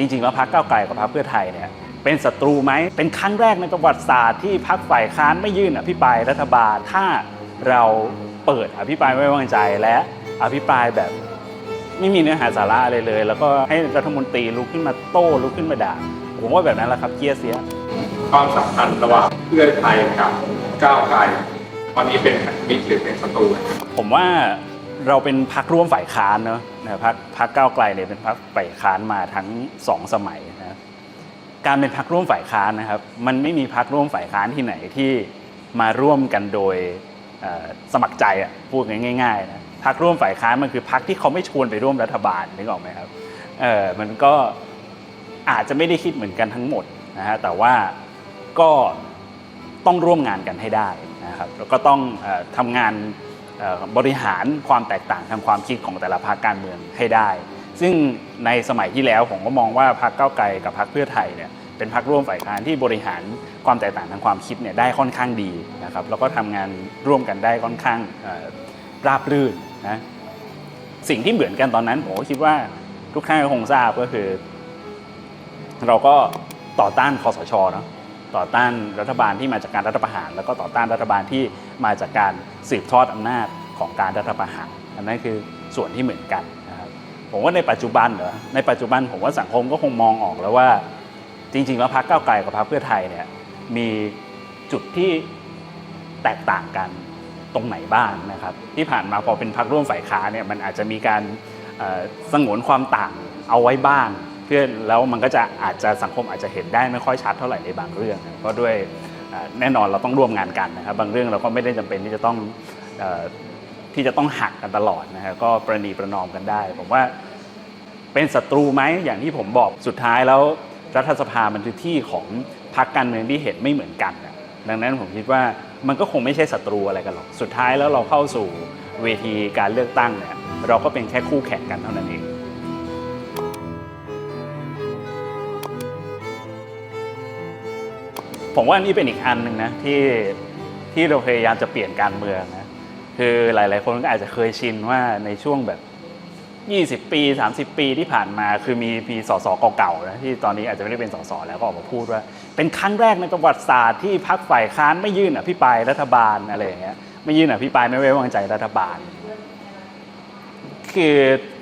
จริง ๆ แล้วพรรคก้าวไกลกับพรรคเพื่อไทยเนี่ยเป็นศัตรูไหมเป็นครั้งแรกในประวัติศาสตร์ที่พรรคฝ่ายค้านไม่ยื่นอภิปรายรัฐบาลถ้าเราเปิดอภิปรายไม่ไว้วางใจและอภิปรายแบบไม่มีเนื้อหาสาระอะไรเลย แล้วก็ให้รัฐมนตรีลุกขึ้นมาโต้ลุกขึ้นมาด่าผมว่าแบบนั้นแหละครับเกียเสีย ความสัมพันธ์ระหว่างเพื่อไทยกับก้าวไกลตอนนี้เป็นมิตรหรือเป็นศัตรูกันผมว่า เราเป็นพักร่วมฝ่ายค้านเนอะนะพักพักก้าวไกลเนี่ยเป็นพักฝ่ายค้านมาทั้งสองสมัยนะการเป็นพักร่วมฝ่ายค้านนะครับ มันไม่มีพักร่วมฝ่ายค้านที่ไหนที่มาร่วมกันโดยสมัครใจอะพูดง่ายๆนะพักร่วมฝ่ายค้านมันคือพักที่เขาไม่ชวนไปร่วมรัฐบาลนึกออกไหมครับเออมันก็อาจจะไม่ได้คิดเหมือนกันทั้งหมดนะฮะแต่ว่าก็ต้องร่วมงานกันให้ได้นะครับแล้วก็ต้องเออทำงาน บริหารความแตกต่างทางความคิดของแต่ละพรรคการเมืองให้ได้ ซึ่งในสมัยที่แล้วผมก็มองว่าพรรคก้าวไกลกับพรรคเพื่อไทยเนี่ยเป็นพรรคร่วมฝ่ายค้านที่บริหารความแตกต่างทางความคิดเนี่ยได้ค่อนข้างดีนะครับแล้วก็ทำงานร่วมกันได้ค่อนข้างราบรื่นนะสิ่งที่เหมือนกันตอนนั้นผมก็คิดว่าทุกท่านก็คงทราบก็คือ เราก็ต่อต้านคอสชเนาะต่อต้านรัฐบาลที่มาจากการรัฐประหาร แล้วก็ต่อต้านรัฐบาลที่มาจากการสืบทอดอำนาจ ของการรัฐประหารอันนั้นคือส่วนที่เหมือนกันนะครับผมว่าในปัจจุบันเหรอในปัจจุบันผมว่าสังคมก็คงมองออกแล้วว่า จริง ๆ แล้วพรรคก้าวไกลกับพรรคเพื่อไทยเนี่ยมีจุดที่แตกต่างกันตรงไหนบ้างนะครับ ที่ผ่านมาพอเป็นพรรคร่วมฝ่ายค้านเนี่ยมันอาจจะมีการสงวนความต่างเอาไว้บ้าง เพื่อแล้วมันก็จะอาจจะสังคมอาจจะเห็นได้ไม่ค่อยชัดเท่าไหร่ในบางเรื่องเพราะด้วยแน่นอนเราต้องร่วมงานกันนะครับ บางเรื่องเราก็ไม่ได้จำเป็นที่จะต้อง ที่จะต้องหักกันตลอดนะฮะก็ประนีประนอมกันได้ ผมว่าเป็นศัตรูไหมอย่างที่ผมบอกสุดท้ายแล้วรัฐสภามันคือที่ของพรรคการเมืองที่เห็นไม่เหมือนกัน ดังนั้นผมคิดว่ามันก็คงไม่ใช่ศัตรูอะไรกันหรอก สุดท้ายแล้วเราเข้าสู่เวทีการเลือกตั้งเนี่ยเราก็เป็นแค่คู่แข่งกันเท่านั้นเองผมว่านี่เป็นอีกอันหนึ่งนะที่ที่เราพยายามจะเปลี่ยนการเมืองนะ คือหลาย ๆ คนก็อาจจะเคยชินว่าในช่วงแบบ 20 ปี 30 ปีที่ผ่านมาคือมีมีสสเก่าๆนะที่ตอนนี้อาจจะไม่ได้เป็นสสแล้วก็ออกมาพูดว่า เป็นครั้งแรกในประวัติศาสตร์ที่พรรคฝ่ายค้านไม่ยื่นอภิปรายรัฐบาลอะไรอย่างเงี้ยไม่ยื่นอภิปรายไม่ไว้วางใจรัฐบาล คือ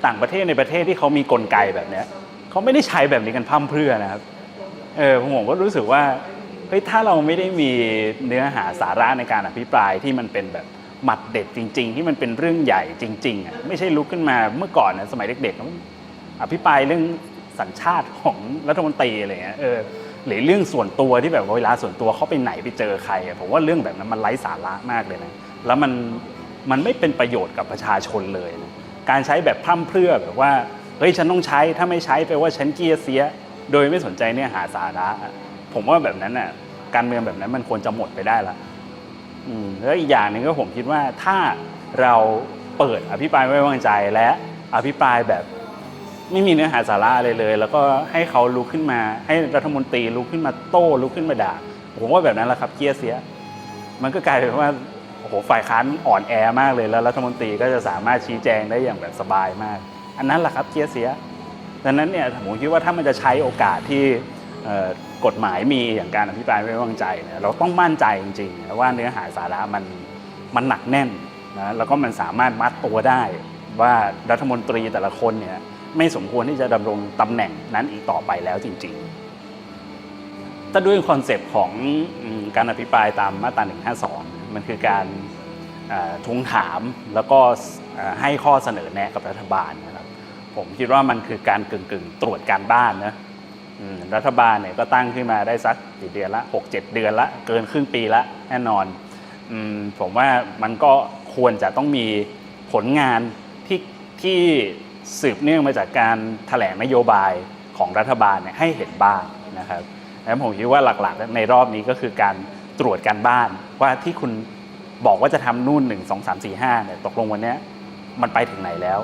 ต่างประเทศในประเทศที่เขามีกลไกแบบเนี้ยเขาไม่ได้ใช้แบบนี้กันพร่ำเพื่อนะครับเออผมก็รู้สึกว่าเฮ้ยถ้าเราไม่ได้มีเนื้อหาสาระในการอภิปรายที่มันเป็นแบบ หมัดเด็ดจริง ๆ ที่มันเป็นเรื่องใหญ่จริงๆอะไม่ใช่ลุกขึ้นมาเมื่อก่อนนะสมัยเด็กๆอภิปรายเรื่องสัญชาติของรัฐมนตรีอะไรเงี้ยเออหรือเรื่องส่วนตัวที่แบบเวลาส่วนตัวเขาไปไหนไปเจอใครผมว่าเรื่องแบบนั้นมันไร้สาระมากเลยนะแล้วมันมันไม่เป็นประโยชน์กับประชาชนเลยนะการใช้แบบพร่ำเพรื่อแบบว่าเฮ้ยฉันต้องใช้ถ้าไม่ใช้แปลว่าฉันเกียเสีย โดยไม่สนใจเนื้อหาสาระอะผมว่าแบบนั้นน่ะการเมืองแบบนั้นมันควรจะหมดไปได้ละ อืมแล้วอีกอย่างหนึ่งก็ผมคิดว่าถ้าเราเปิดอภิปรายไม่ไว้วางใจและอภิปรายแบบไม่มีเนื้อหาสาระอะไรเลย แล้วก็ให้เขาลุกขึ้นมา ให้รัฐมนตรีลุกขึ้นมาโต้ลุกขึ้นมาด่าผมว่าแบบนั้นแหละครับเกียเสีย มันก็กลายเป็นว่าโอ้โหฝ่ายค้านอ่อนแอมากเลยแล้วรัฐมนตรีก็จะสามารถชี้แจงได้อย่างแบบสบายมาก อันนั้นแหละครับเกียเสียดังนั้นเนี่ยผมคิดว่าถ้ามันจะใช้โอกาสที่ กฎหมายมีอย่างการอภิปรายไม่ไว้วางใจเนี่ยเราต้องมั่นใจจริงๆ ว่าเนื้อหาสาระมันมันหนักแน่นนะแล้วก็มันสามารถมัดตัวได้ว่ารัฐมนตรีแต่ละคนเนี่ยไม่สมควรที่จะดำรงตำแหน่งนั้นอีกต่อไปแล้วจริงๆถ้าด้วยคอนเซปต์ของการอภิปรายตามมาตรา 152 มันคือการทวงถามแล้วก็ให้ข้อเสนอแนะกับรัฐบาลนะครับ ผมคิดว่ามันคือการกึ่งๆ ตรวจการบ้านนะ รัฐบาลเนี่ยก็ตั้งขึ้นมาได้สักกี่เดือนละหกเจ็ดเดือนละ เกินครึ่งปีละแน่นอนอมผมว่ามันก็ควรจะต้องมีผลงานที่ที่สืบเนื่องมาจากการแถลงนโยบายของรัฐบาลเนี่ยให้เห็นบ้างนะครับแล้วผมคิดว่าหลักๆ ในรอบนี้ก็คือการตรวจการบ้านว่าที่คุณบอกว่าจะทำนู่นหนึ่งสองสามสี่ห้าเนี่ยตกลงวันนี้มันไปถึงไหนแล้ว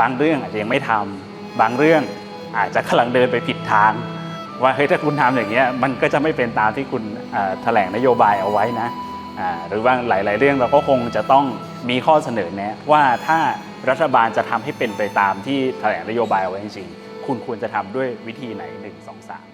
บางเรื่องอาจจะยังไม่ทำบางเรื่อง อาจจะกำลังเดินไปผิดทาง ว่าเฮ้ยถ้าคุณทำอย่างเงี้ยมันก็จะไม่เป็นตามที่คุณแถลงนโยบายเอาไว้นะหรือว่าหลาย ๆ เรื่องเราก็คงจะต้องมีข้อเสนอแนะว่าถ้ารัฐบาลจะทำให้เป็นไปตามที่แถลงนโยบายเอาไว้จริงๆคุณควรจะทำด้วยวิธีไหนหนึ่งสองสาม